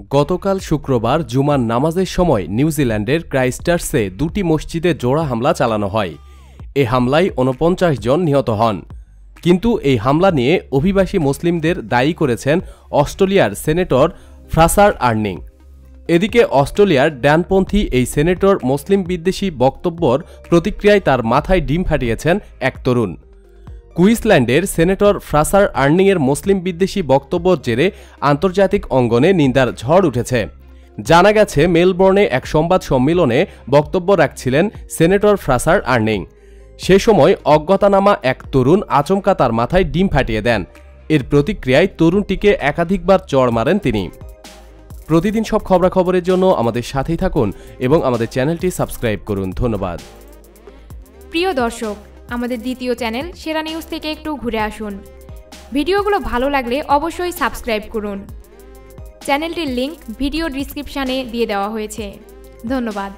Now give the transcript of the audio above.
গতকাল শুক্রবার জুমার নামাজের সময় নিউজিল্যান্ডের ক্রাইস্টার্সে দুটি মসজিদে জোড়া হামলা চালানো হয়। এ হামলায় উনপঞ্চাশ জন নিহত হন। কিন্তু এই হামলা নিয়ে অভিবাসী মুসলিমদের দায়ী করেছেন অস্ট্রেলিয়ার সেনেটর ফ্রাসার আর্নিং। এদিকে অস্ট্রেলিয়ার ড্যানপন্থী এই সেনেটর মুসলিম বিদ্বেষী বক্তব্যর প্রতিক্রিয়ায় তার মাথায় ডিম ফাটিয়েছেন এক তরুণ। কুইন্সল্যান্ডের সেনেটর ফ্রাসার আর্নিংয়ের মুসলিম বিদ্বেষী বক্তব্যর জেরে আন্তর্জাতিক অঙ্গনে নিন্দার ঝড় উঠেছে। জানা গেছে, মেলবোর্নে এক সংবাদ সম্মেলনে বক্তব্য রাখছিলেন সেনেটর ফ্রাসার আর্নিং। সে সময় অজ্ঞাতনামা এক তরুণ আচমকা তার মাথায় ডিম ফাটিয়ে দেন। এর প্রতিক্রিয়ায় তরুণটিকে একাধিকবার চড় মারেন তিনি। প্রতিদিন সব খবরাখবরের জন্য আমাদের সাথেই থাকুন এবং আমাদের চ্যানেলটি সাবস্ক্রাইব করুন। ধন্যবাদ। প্রিয় দর্শক আমাদের দ্বিতীয় চ্যানেল সেরা নিউজ থেকে একটু ঘুরে আসুন। ভিডিওগুলো ভালো লাগলে অবশ্যই সাবস্ক্রাইব করুন। চ্যানেলটির লিংক ভিডিও ডিসক্রিপশানে দিয়ে দেওয়া হয়েছে। ধন্যবাদ।